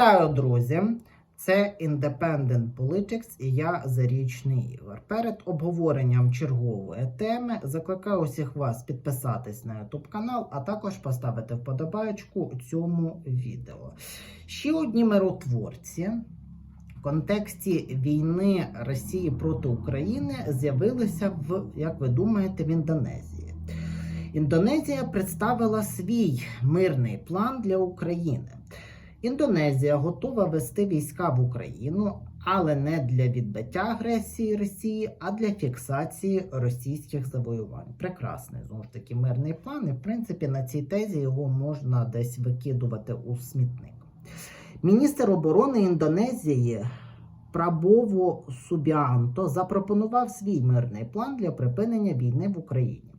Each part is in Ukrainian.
Вітаю, друзі! Це Independent Politics і я Зарічний Ігор. Перед обговоренням чергової теми закликаю усіх вас підписатись на YouTube канал, а також поставити вподобайку цьому відео. Ще одні миротворці в контексті війни Росії проти України з'явилися в, як ви думаєте, в Індонезії. Індонезія представила свій мирний план для України. Індонезія готова вести війська в Україну, але не для відбиття агресії Росії, а для фіксації російських завоювань. Прекрасний знову ж таки мирний план. І в принципі на цій тезі його можна десь викидувати у смітник. Міністр оборони Індонезії Прабово Субіанто запропонував свій мирний план для припинення війни в Україні.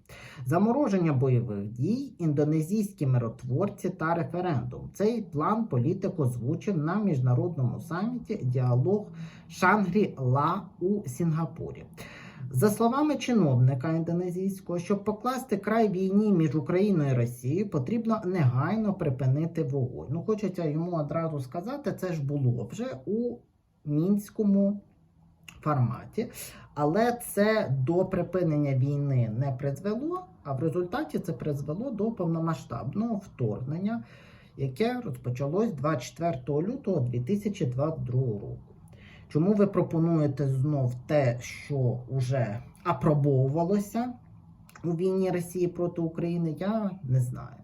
Замороження бойових дій, індонезійські миротворці та референдум. Цей план політик озвучив на міжнародному саміті діалог Шангрі-Ла у Сінгапурі. За словами чиновника індонезійського, щоб покласти край війні між Україною і Росією, потрібно негайно припинити вогонь. Ну, хочеться йому одразу сказати, це ж було вже у мінському форматі. Але це до припинення війни не призвело, а в результаті це призвело до повномасштабного вторгнення, яке розпочалось 24 лютого 2022 року. Чому ви пропонуєте знов те, що вже апробовувалося у війні Росії проти України, я не знаю.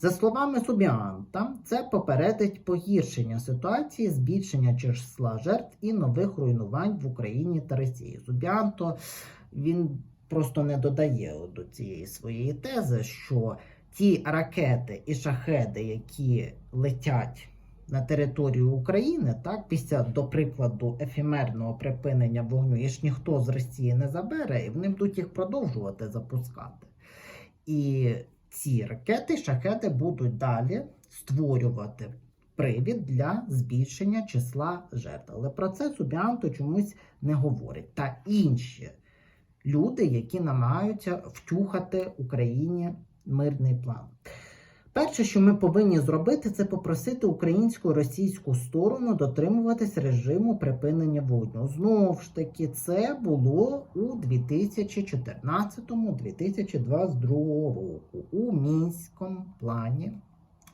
За словами Субіанта, це попередить погіршення ситуації, збільшення числа жертв і нових руйнувань в Україні та Росії. Субіанто він просто не додає до цієї своєї тези, що ті ракети і шахеди, які летять на територію України, так, після, до прикладу, ефемерного припинення вогню, і ж ніхто з Росії не забере, і вони будуть їх продовжувати запускати. І ці ракети, шахети будуть далі створювати привід для збільшення числа жертв. Але про це Субіанто чомусь не говорить. Та інші люди, які намагаються втюхати Україні мирний план. Перше, що ми повинні зробити, це попросити українську російську сторону дотримуватись режиму припинення вогню. Знову ж таки, це було у 2014-2022 року у мінському плані,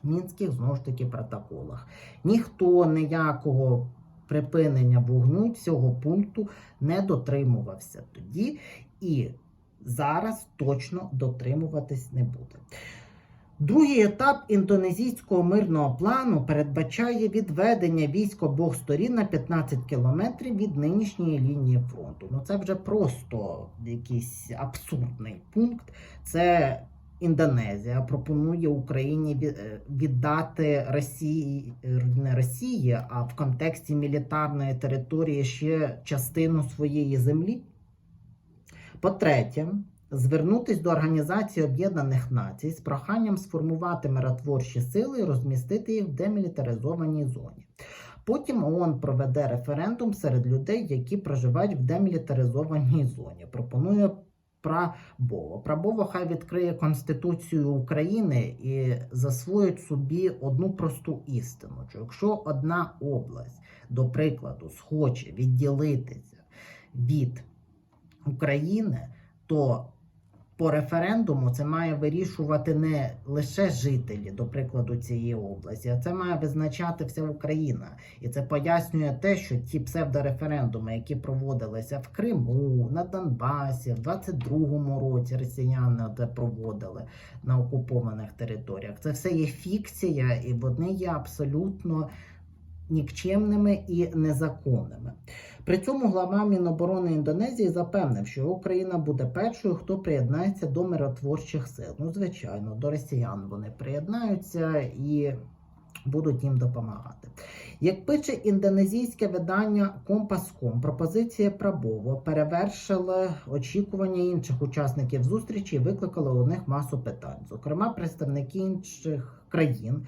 мінських знову ж таки протоколах. Ніхто ніякого припинення вогню цього пункту не дотримувався тоді і зараз точно дотримуватись не буде. Другий етап індонезійського мирного плану передбачає відведення військ обох сторін на 15 кілометрів від нинішньої лінії фронту. Ну це вже просто якийсь абсурдний пункт. Це Індонезія пропонує Україні е, віддати Росії не Росії, а в контексті мілітарної території ще частину своєї землі. По-третє, звернутись до Організації Об'єднаних Націй з проханням сформувати миротворчі сили і розмістити їх в демілітаризованій зоні. Потім ООН проведе референдум серед людей, які проживають в демілітаризованій зоні. Пропонує Прабово. Прабово хай відкриє Конституцію України і засвоїть собі одну просту істину: що якщо одна область, до прикладу, схоче відділитися від України, то по референдуму це має вирішувати не лише жителі, до прикладу, цієї області, а це має визначати вся Україна. І це пояснює те, що ті псевдореферендуми, які проводилися в Криму, на Донбасі, в 22-му році росіяни проводили на окупованих територіях, це все є фікція, і вони є абсолютно нікчемними і незаконними. При цьому глава Міноборони Індонезії запевнив, що Україна буде першою, хто приєднається до миротворчих сил. Ну, звичайно, до росіян вони приєднаються і будуть їм допомагати. Як пише індонезійське видання Компас.ком, пропозиція Прабово перевершила очікування інших учасників зустрічі і викликала у них масу питань. Зокрема, представники інших країн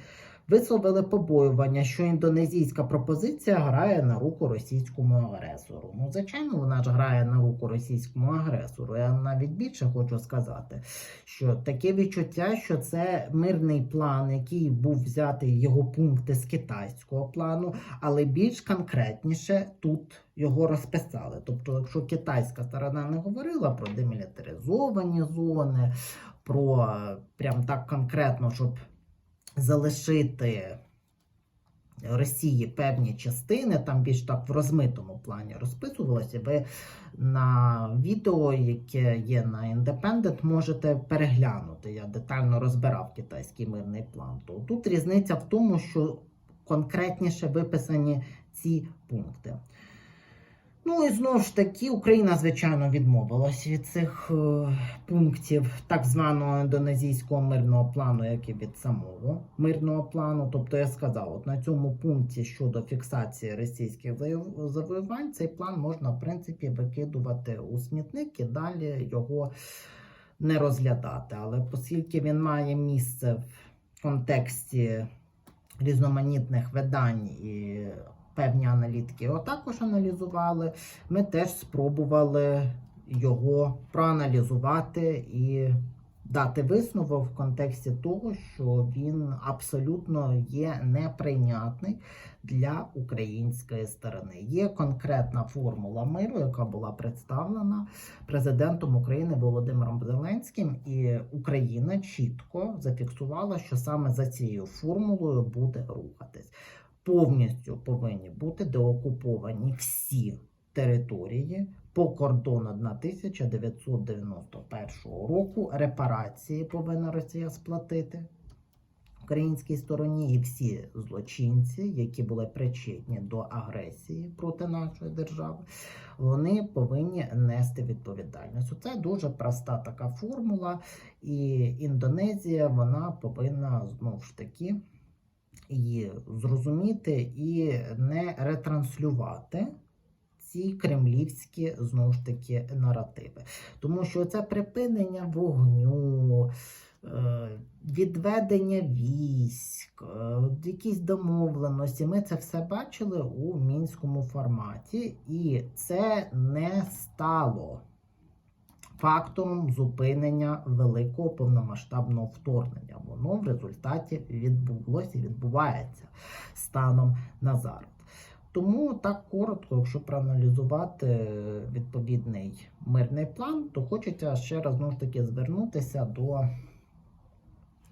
висловили побоювання, що індонезійська пропозиція грає на руку російському агресору. Ну, звичайно, вона ж грає на руку російському агресору. Я навіть більше хочу сказати, що таке відчуття, що це мирний план, який був взятий його пункти з китайського плану, але більш конкретніше тут його розписали. Тобто, якщо китайська сторона не говорила про демілітаризовані зони, про е, прям так конкретно, щоб залишити Росії певні частини, там більш так в розмитому плані розписувалося. Ви на відео, яке є на Independent, можете переглянути. Я детально розбирав китайський мирний план. То тут різниця в тому, що конкретніше виписані ці пункти. Ну і знову ж таки, Україна, звичайно, відмовилась від цих е, пунктів так званого індонезійського мирного плану, як і від самого мирного плану. Тобто я сказав, от на цьому пункті щодо фіксації російських завоювань, цей план можна, в принципі, викидувати у смітник і далі його не розглядати. Але оскільки він має місце в контексті різноманітних видань і певні аналітики його також аналізували. Ми теж спробували його проаналізувати і дати висновок в контексті того, що він абсолютно є неприйнятний для української сторони. Є конкретна формула миру, яка була представлена президентом України Володимиром Зеленським, і Україна чітко зафіксувала, що саме за цією формулою буде рухатись повністю повинні бути деокуповані всі території по кордону 1991 року. Репарації повинна Росія сплатити українській стороні, і всі злочинці, які були причетні до агресії проти нашої держави, вони повинні нести відповідальність. Це дуже проста така формула, і Індонезія вона повинна знову ж таки її зрозуміти і не ретранслювати ці кремлівські знову ж таки наративи. Тому що це припинення вогню, е, відведення військ, е, якісь домовленості. Ми це все бачили у мінському форматі, і це не стало фактором зупинення великого повномасштабного вторгнення. Воно в результаті відбулося і відбувається станом на зараз. Тому так коротко, якщо проаналізувати відповідний мирний план, то хочеться ще раз знову ж таки звернутися до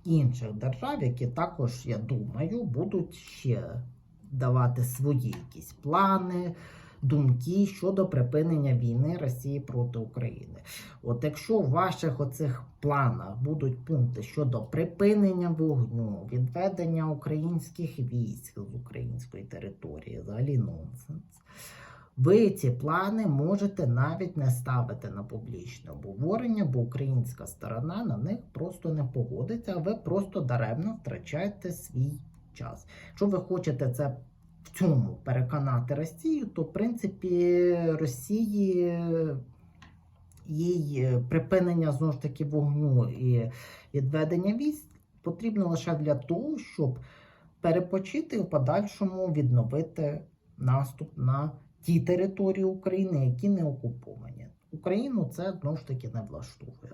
інших держав, які також, я думаю, будуть ще давати свої якісь плани, думки щодо припинення війни Росії проти України. От якщо в ваших оцих планах будуть пункти щодо припинення вогню, відведення українських військ з української території, взагалі нонсенс. Ви ці плани можете навіть не ставити на публічне обговорення, бо українська сторона на них просто не погодиться, а ви просто даремно втрачаєте свій час. Якщо ви хочете це в цьому переконати Росію, то в принципі Росії їй е, припинення знову ж таки вогню і відведення військ потрібно лише для того, щоб перепочити в подальшому відновити наступ на ті території України, які не окуповані. Україну це знову ж таки не влаштовує.